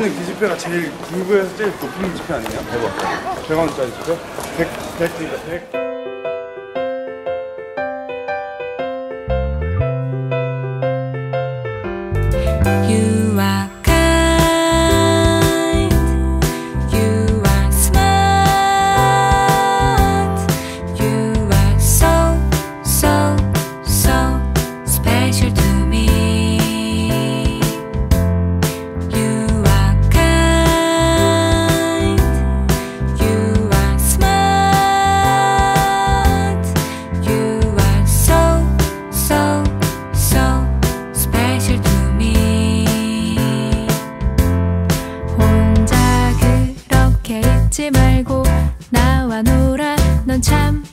있는 기지표가 제일 중국에서 제일 높은 지표 아니에요? 100원. 100원짜리 지표? 100, 100, 100, 100. You 있지 말고 나와 놀아. 넌참